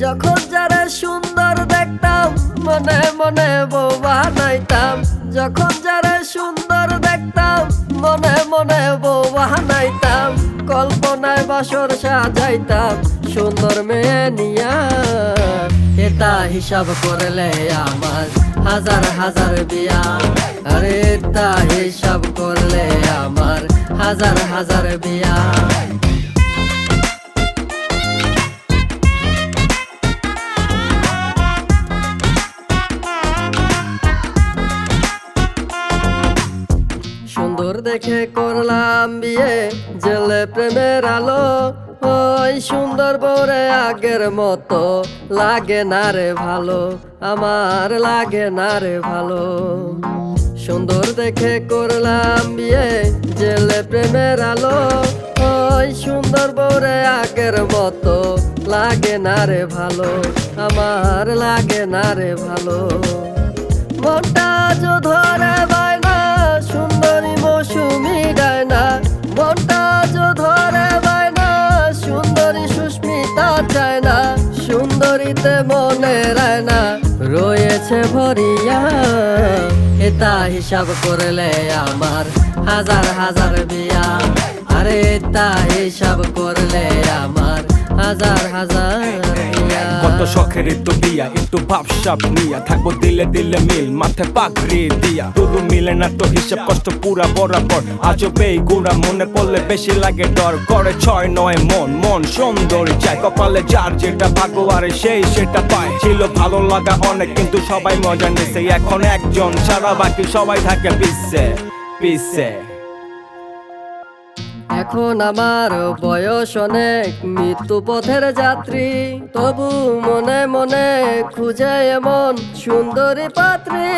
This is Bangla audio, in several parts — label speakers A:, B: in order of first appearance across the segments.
A: যখন সুন্দর দেখতাম মনে মনে যখন যারা সুন্দর দেখতাম মনে মনে বউ বানাইতাম, কল্পনায় বাসর সাজাইতাম, সুন্দর মেয়ে নিয়া। এটা হিসাব করলে আমার হাজার হাজার বিয়া। আরে এটা হিসাব করলে আমার হাজার হাজার বিয়া। দেখে করলাম বিয়ে, জেলে প্রেমের আলো, ওই সুন্দর বরে আগের মতো। লাগে না রে ভালো, আমার লাগে না রে ভালো। সুন্দর দেখে করলাম বিয়ে, জেলে প্রেমের আলো, ওই সুন্দর বরে আগের মতো। লাগে না রে ভালো, আমার লাগে না রে ভালো। মনটা যো ধরে রয়েছে ভরিয়া এটা হিসাব করলে আমার হাজার হাজার বিয়া। আরে এটা হিসাব করলে আমার হাজার হাজার
B: কত শখের তো দিয়া একটু ভাবসাব নিয়া। থাকব দিলে দিলে মিল মাথে পাগড়ি দিয়া। শুধু মিলে না তো হিসাব কষ্ট পুরা বরাবর। আজও পেই গুড়া মনে পড়লে বেশি লাগে ডর। করে ছয় নয় মন মন সুন্দর চাই। কপালে যার যেটা ভাগ্য আরে সেই সেটা পায়। ছিল ভালো লাগা অনেক কিন্তু সবাই মজা নিছে। এখন একজন ছাড়া বাকি সবাই থাকে পিছে পিছে।
A: এখন আমার বয়স অনেক, মৃত্যু পথের যাত্রী। তবু মনে মনে খুঁজে এমন সুন্দরী পাত্রী।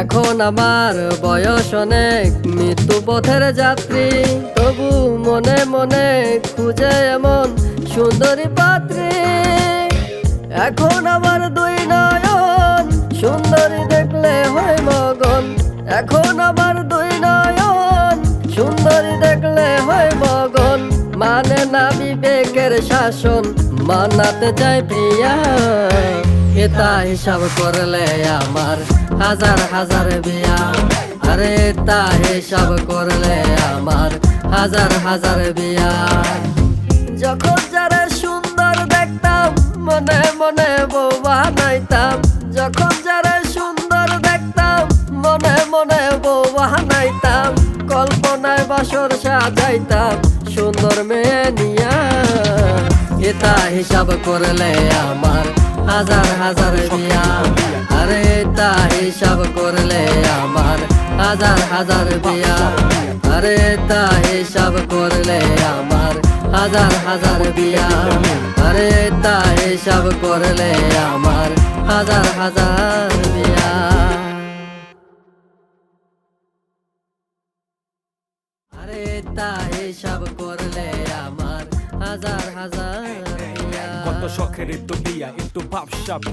A: এখন আমার বয়স অনেক, মৃত্যু পথের যাত্রী। তবু মনে মনে খুঁজে এমন সুন্দরী পাত্রী। এখন আমার দুই নয়ন, সুন্দরী দেখলে হয় মগন। এখন আমার সুন্দরী দেখলে হয় মগন। মানে না বিবেকের শাসন, মানাতে যায় প্রিয়া। এটা হিসাব করলে আমার হাজার হাজার বিয়া। আরে এটা হিসাব করলে আমার হাজার হাজার বিয়া। যখন যারা সুন্দর দেখতাম, মনে মনে বউ বানাইতাম যখন যারা সুন্দর দেখতাম, মনে মনে বউ বানাইতাম কল্পনায় বাসর সাজাইতাম, সুন্দর মেয়ে নিয়া। এটা হিসাব করলে আমার হাজার হাজার বিয়া আরে এটা হিসাব করলে আমার হাজার হাজার বিয়া আরে তা হিসাব করলে আমার হাজার হাজার বিয়া আরে তা হিসাব করলে আমার হাজার হাজার বিয়া আরে তা হিসাব করলে আমার হাজার হাজার
B: কত শখের তো একটু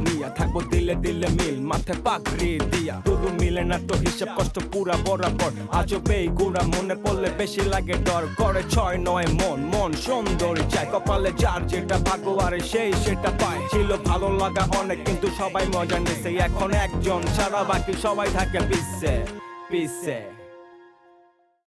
B: নিয়া। থাকব দিলে দিলে মিল পাগড়ি দিয়া। শুধু মিলে না তো হিসাব কষ্ট পুরা বরাবর। আজও গুড়া মনে পড়লে বেশি লাগে ডর। করে ছয় নয় মন মন সুন্দর। কপালে যার যেটা ভাগ্য সেই সেটা পায়। ছিল ভালো লাগা অনেক, কিন্তু সবাই মজা নিছে। এখন একজন ছাড়া বাকি সবাই থাকে পিছে পিছে।